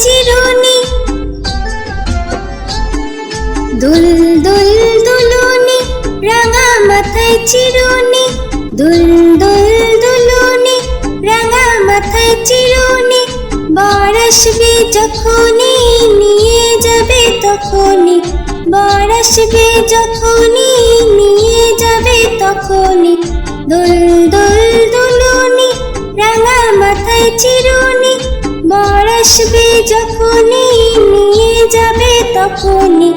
চিরুনি। দুল দুল দুলুনি মাথায় চিরুনি। দুল দুল দুলুনি মাথায় চিরুনি। আসবে যখনই, নিয়ে যাবে তখনই। বর আসবে যখনই, নিয়ে যাবে তখনই। দুল দুল দুলুনি, রাঙা মাথায় চিরুনি। আসবে যখনই নিয়ে যাবে তখনই।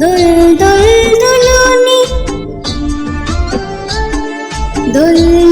দোল দোল দুলুনি। দুল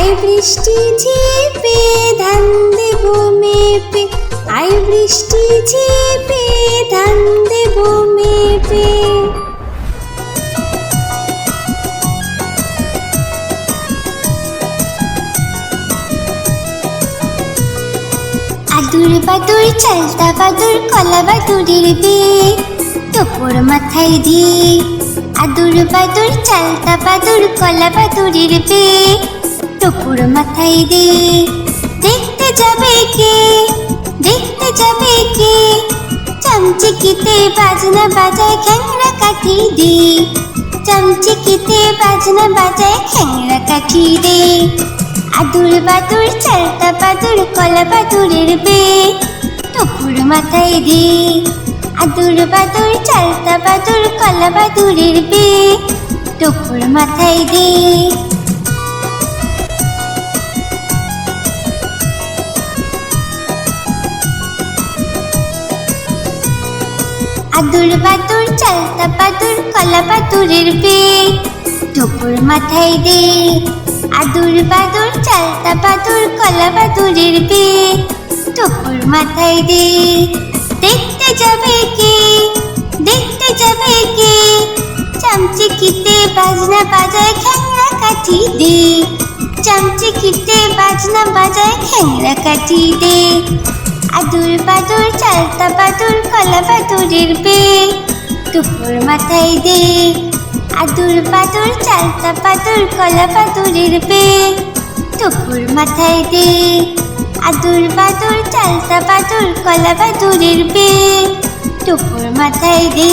আই বৃষ্টি ঝেপে, ধান দেব মেপে। আই বৃষ্টি ঝেপে, ধান দেব মেপে। আদুর বাদুর, চালতা বাদুর, কলা বাদুরের বে তোপর মাথায় দিয়ে। আদুর বাদুর, চালতা বাদুর, কলা বাদুরের বে তোপর মাথায় দিয়ে দেখতে যাবে কে? দেখতে যাবে কে? চামচিকিতে বাজনা বাজায় খ্যাংরা কাঠি দে। চামচিকিতে বাজনা বাজায় খ্যাংরা কাঠি দে। আদুর বাদুর, চালতা বাদুর, কলা বাদুরের বে। টপুর মাথায় দে। আদুর বাদুর, চালতা বাদুর, কলা বাদুরের বে। টপুর মাথায় দে। আদুর বাদুর চালতা বাদুর কলা বাদুরের বে টপুর মাথায় দে আদুর বাদুর চালতা বাদুর কলা বাদুরের বে টপুর মাথায় দে দেখতে যাবে কে? দেখতে যাবে কে? চামচিকিতে বাজনা বাজায় খ্যাংরা কাঠি দে চামচিকিতে বাজনা বাজায় খ্যাংরা কাঠি দে আদুর বাদুর, চালতা বাদুর, কলা বাদুরের বে টুকুর মাথায় দে। আদুর বাদুর, চালতা বাদুর, কলা বাদুরের বে টুকুর মাথায় দে। আদুর বাদুর, চালতা বাদুর, কলা বাদুরের বে টুকুর মাথায় দে।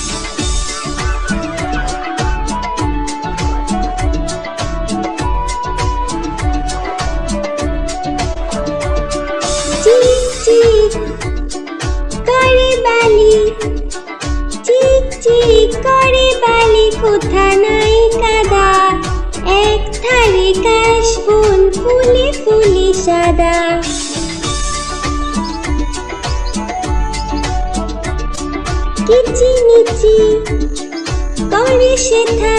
সাদা। কিচিমিচি করে শেথা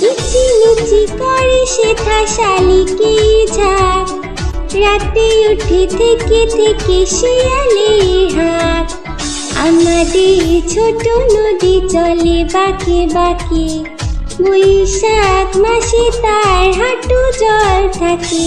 কিচিমিচি করে শেথা শালিকে ঝাঁক। রাতে উঠে থেকে থেকে শিয়ালে হাঁক। আমাদের ছোট নদী চলে বাকি বাকি। বৈশাখ মাসে তার হাঁটু জল থাকে।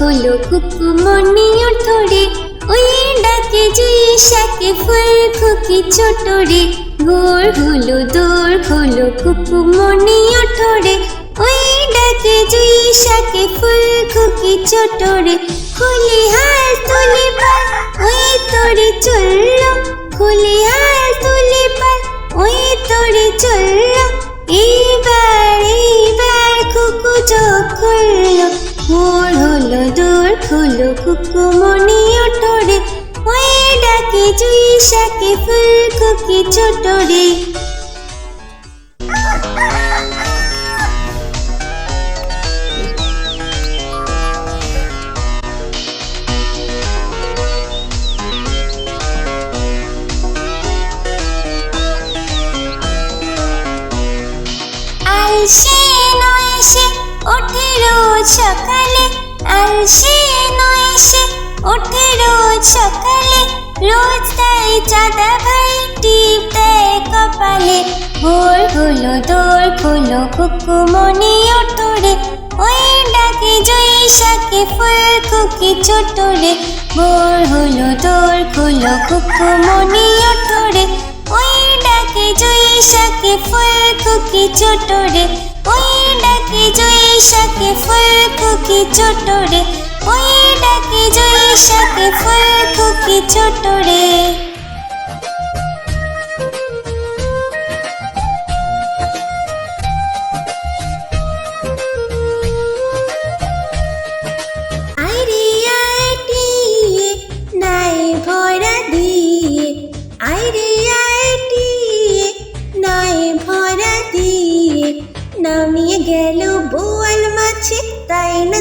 দূর হলো কুকুমনি ধরে ওই ডাকে জুই শাকে ফুল খুকি ছোট রে ভোর হলো, দূর হলো কুকুমনি ধরে ওই ডাকে জুই শাকে ফুল খুকি ছোট রে খুলি হাল তুলি পাল ওই তোরে চলল। খুলি হাল তুলি পাল ওই তোরে চলল। এইবার খুলো কুকু মনি ওঠরে ওই ডাকে জুই শাকে ফুল কুকি ছোট রে ভোর হলো দোর খোলো কুকু মনে ওঠরে ওই ডাকে জয়ী শাকে ফুল কুকি ছোট রে ভোর হলো দোর খোলো কুকু মনে ওঠরে ওই ডাকে জয়ী শাকে ফুল কুকি ছোট রে ওই ডাকে জয়ী শাকে ফুল কুকি ছোট রে ওই ডাকে জয়ী শাকে ফুল কুকি ছোট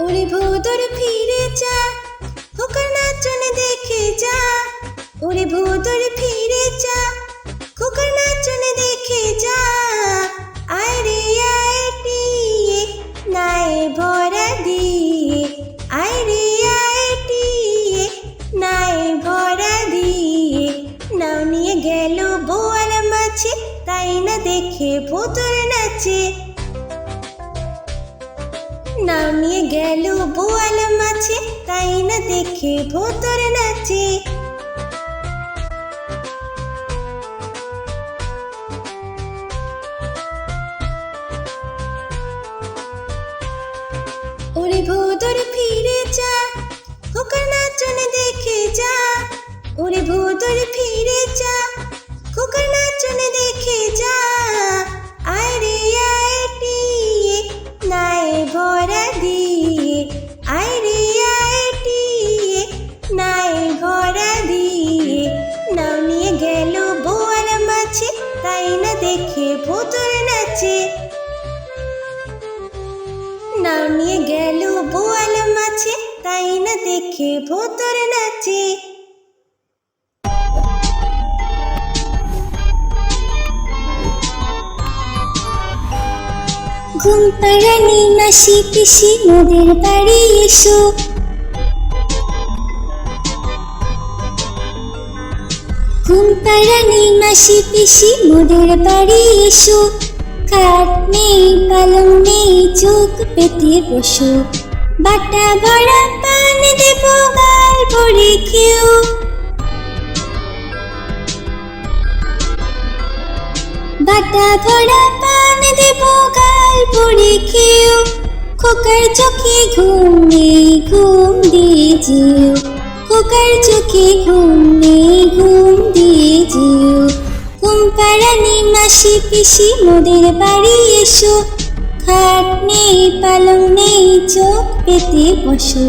ওরে ভোদর ফিরে যা, খোকার নাচন দেখে যা। ওরে ভোদর ফিরে যা, খোকার নাচন দেখে যা। দেখে ভোতর নাচে। ওরে ভোদর ফিরে যা খোকার নাচন দেখে যা। ওরে ভোদর ফিরে যা ঘুম পাড়ানি, মাসি পিসি, মোদের বাড়ি এসো। ঘুম পাড়ানি, মাসি পিসি, মোদের বাড়ি এসো। খাট নেই, পালং নেই, চোখ পেতে বসো। বাটা ভরা পান দেব, গাল ভরে খেও। বাটা ভরা পান দেব গাল ভরে খেও খোকার চোখে ঘুম নেই, ঘুম দিয়ে যেও। খোকার চোখে ঘুম নেই, ঘুম দিয়ে যেও। ঘুম পাড়ানি মাসি পিসি, মোদের বাড়ি এসো। খাট নেই পালং নেই, চোখ পেতে বসো।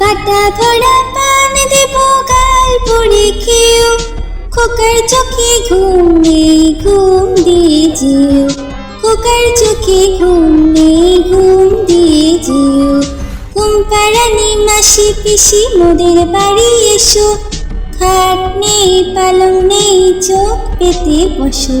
বাটা ভরা পান দেব গাল ভরে খেও খোকার চোখে ঘুম নেই, ঘুম দিয়ে যেও খোকার চোখে ঘুম নেই, ঘুম দিয়ে যেও ঘুম মাসি পিসি, মোদের বাড়ি এসো। খাট নেই পালং নেই, চোখ পেতে বসো।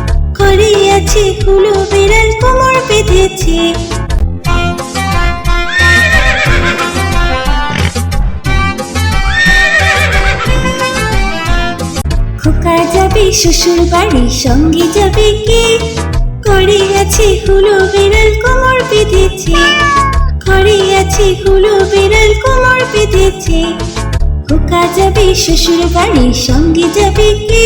ঘরে আছে হুলো বিড়াল কোমর বেঁধেছে। খোকা যাবে, শ্বশুর বাড়ি সঙ্গে যাবে কে? ঘরে আছে হুলো বিড়াল কোমর বেঁধেছে। আছে হুলো বিড়াল কোমর বেঁধেছে। খোকা যাবে, শ্বশুর বাড়ি সঙ্গে যাবে কে?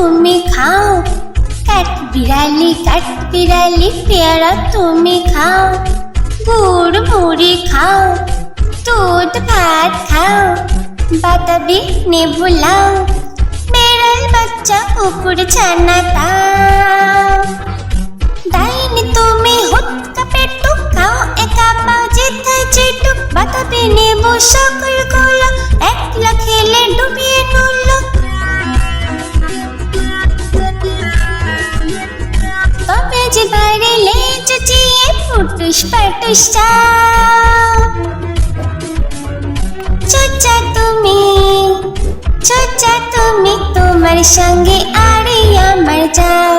তুমি খাও। কাট বিড়ালি কাট বিড়ালি পেয়ারা তুমি খাও। গুড় মুড়ি খাও, দুধ, ভাত খাও, বাতাবি নেবু লাও। বাচ্চা কুকুর ছানা তাও। তুমি হুৎকা পেটু খাও, একা পাও যেথায় যেটু। বাতাবে নেব সকলগুলো একলা খেলে ডুবিয়ে নুলো বাইরে লেজ চিয়ে ফুটুস পাটুস চোচা তুমি চোচা তুমি তোমার সঙ্গে আরে আমার যাও।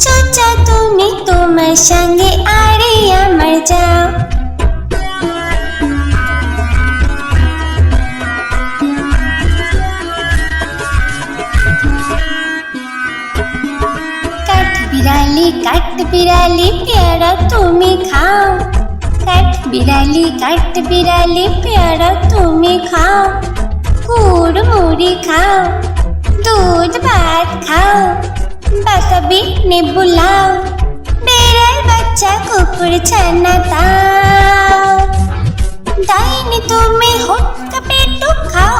চোচা তুমি তোমার সঙ্গে বিড়ালি পেয়ারা তুমি খাও কাঠ বিড়ালি কাঠ বিড়ালি পেয়ারা তুমি খাও গুড় মুড়ি খাও দুধ ভাত খাও বাতাবি নেবু লাও বেড়াল বাচ্চা কুকুর ছানা তাও ডাইনি তুমি হুটকা পেটু খাও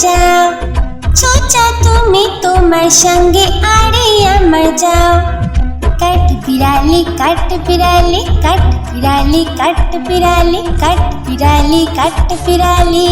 যাও চোচা তুমি তোমার সঙ্গে আরে আমার যাও কাঠ বিড়ালি কাঠ বিড়ালি কাঠ বিড়ালি কাঠ বিড়ালি কাঠ বিড়ালি কাঠ বিড়ালি